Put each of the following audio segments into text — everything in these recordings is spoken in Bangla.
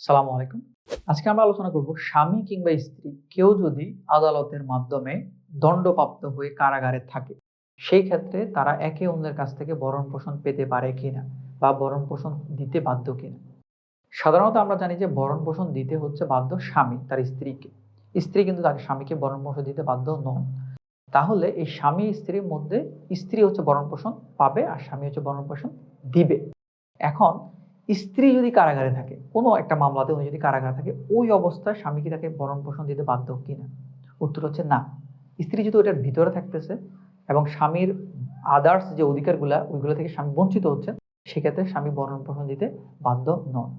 সালামু আলাইকুম। আজকে আমরা আলোচনা করব স্বামী কিংবা স্ত্রী কেউ যদি আদালতের মাধ্যমে দণ্ডপ্রাপ্ত হয়ে কারাগারে থাকে, সেই ক্ষেত্রে তারা একে অন্যের কাছ থেকে ভরণ পোষণ পেতে পারে কিনা বা ভরণ পোষণ দিতে বাধ্য কিনা। সাধারণত আমরা জানি যে ভরণ পোষণ দিতে হচ্ছে বাধ্য স্বামী, তার স্ত্রীকে। স্ত্রী কিন্তু তার স্বামীকে ভরণ পোষণ দিতে বাধ্য নন। তাহলে এই স্বামী স্ত্রীর মধ্যে স্ত্রী হচ্ছে ভরণ পোষণ পাবে আর স্বামী হচ্ছে ভরণ পোষণ দিবে। এখন স্ত্রী যদি কারাগারে থাকে, কোনো একটা মামলাতে উনি যদি কারাগারে থাকে, ওই অবস্থায় স্বামী কি তাকে ভরণ পোষণ দিতে বাধ্য কি না উত্তর হচ্ছে না। স্ত্রী যদি ওটার ভিতরে থাকতেছে এবং স্বামীর আদার্স যে অধিকারগুলা, ওইগুলো থেকে স্বামী বঞ্চিত হচ্ছে, সেক্ষেত্রে স্বামী ভরণ পোষণ দিতে বাধ্য নন।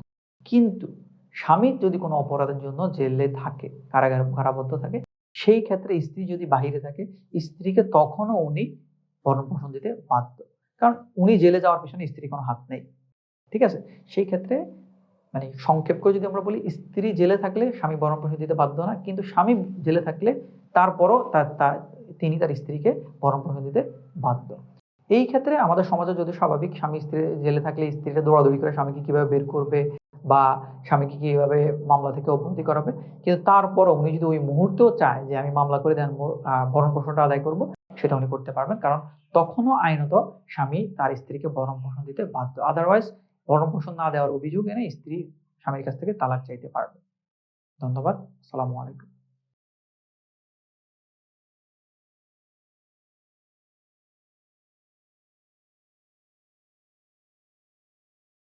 কিন্তু স্বামী যদি কোনো অপরাধের জন্য জেলে থাকে, কারাগারে কারাবদ্ধ থাকে, সেই ক্ষেত্রে স্ত্রী যদি বাহিরে থাকে, স্ত্রীকে তখনও উনি ভরণ পোষণ দিতে বাধ্য। কারণ উনি জেলে যাওয়ার পিছনে স্ত্রীর কোনো হাত নেই। ঠিক আছে? সেই ক্ষেত্রে মানে সংক্ষেপ করে যদি আমরা বলি, স্ত্রী জেলে থাকলে স্বামী ভরণ পোষণ দিতে বাধ্য না, কিন্তু স্বামী জেলে থাকলে তারপরও তার তিনি তার স্ত্রীকে ভরণ পোষণ দিতে বাধ্য। এই ক্ষেত্রে আমাদের সমাজে যদি স্বাভাবিক স্বামী স্ত্রী জেলে থাকলে স্ত্রীরা দৌড়াদৌড়ি করে স্বামীকে কীভাবে বের করবে বা স্বামীকে কীভাবে মামলা থেকে অব্যাহতি করাবে, কিন্তু তারপরও উনি যদি ওই মুহূর্তেও চায় যে আমি মামলা করে দেন ভরণ পোষণটা আদায় করব, সেটা উনি করতে পারবেন। কারণ তখনও আইনত স্বামী তার স্ত্রীকে ভরণ পোষণ দিতে বাধ্য। আদারওয়াইজ পোষণ না দেওয়ার অভিযোগ এনে স্ত্রী স্বামীর কাছ থেকে তালাক চাইতে পারবে। ধন্যবাদ। সালামু আলাইকুম।